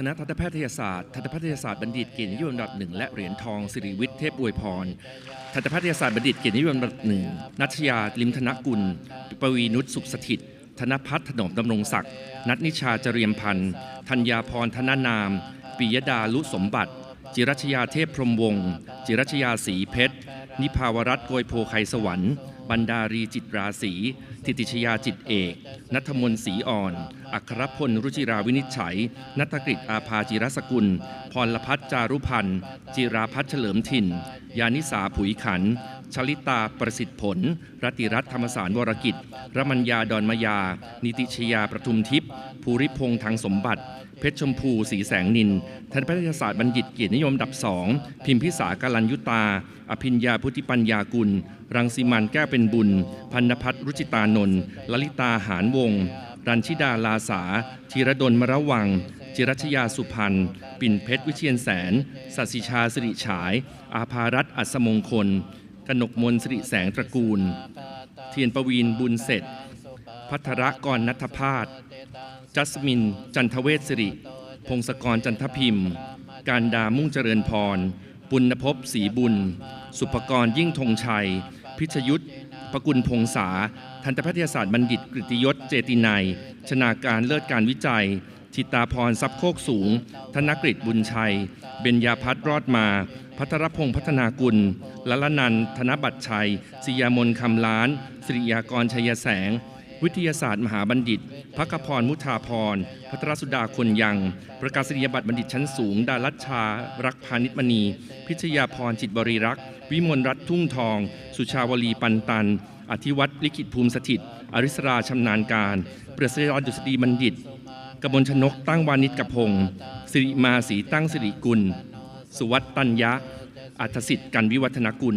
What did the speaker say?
คณะทันตแพทยศาสตร์ทันตแพทยศาสตร์บัณฑิตเกียรตินิยมอันดับหนึ่งและเหรียญทองสิริวิทย์เทพอวยพรทันตแพทยศาสตร์บัณฑิตเกียรตินิยมอันดับหนึ่งนัชยาลิมธนกุล ปวีนุชสุขสถิตธนพัฒน์ถนอมดำรงศักดิ์นัทนิชาเจริยมพันธ์ธัญญาพรธนานามปิยดาลุสมบัติ จิรัชยาเทพพรมวงศ์จิรัชยาศรีเพชร นิพาวรัตน์โกยโพไคสวรรค์ บรรดารีจิตราศีทิติชยาจิตเอก นัทมนศรีอ่อน อัครพลรุจิราวินิจฉัย นัตกฤษอาภาจิรสกุล พรพัฒจารุพันธ์จิราพัฒเฉลิมถิ่น ยานิสาผุยขัน ชลิตาประสิทธิผลรัติรัตนธรรมสารวรกิจรมัญญาดอนมยา นิติชยาประทุมทิพย์ภูริพงษ์ทางสมบัติ เพชรชมพูสีแสงนินทันแพทยศาสตร์บัณฑิตเกียรตินิยมดับสองพิมพิสากาลัญยุตา อภิญญาพุทธิปัญญากุล รังสีมันแก้วเป็นบุญ พันนพัฒรุจิตานนท์ลลิตาหารวงศรันชิดาลาสาธีรดลมระวัง จิรัชยาสุพันธ์ปิ่นเพชรวิเชียนแสนสัสิชาสิริฉาย อาภารัตอัศมงคล กนกมลสิริแสงตระกูล เทียนประวีนบุญเสร็จ พัทรกรนัทพาสจัสมิน จันทเวศสิริ พงศกรจันทพิมพ์ การดามุ่งเจริญพร ปุณภพศรีบุญ สุภกรยิ่งธงชัย พิชยุทธปกุลพงษา ทันตแพทยศาสตร์บัณฑิตกฤติยศเจตินัยชนาการเลิศการวิจัยทิตาพรทรัพย์โคกสูง ธนกฤษบุญชัย เบญญาพัฒน์รอดมา พัทรพงศ์พัฒนากุลลละนันธนบัตรชัยศิยามนคำล้าน สิริยากรชัยแสง วิทยาศาสตร์มหาบัณฑิตพักพรมุทาพร พัทรสุดาคนยัง ประกาศนียบัตรบัณฑิตชั้นสูง ดารัชชา รักพาณิชมณี พิชยาพรจิตบริรักษ์ วิมลรัตน์ทุ่งทอง สุชาวลีปันตัน อธิวัตรลิขิตภูมิสถิต อริสราชำนาญการ เปรศยรดุษฎีบัณฑิตกมลชนกตั้งวานิชกพงศ์สิริมาสีตั้งสิริกุล สุวัตตัญญะ อัธสิทธิ์กันวิวัฒนกุล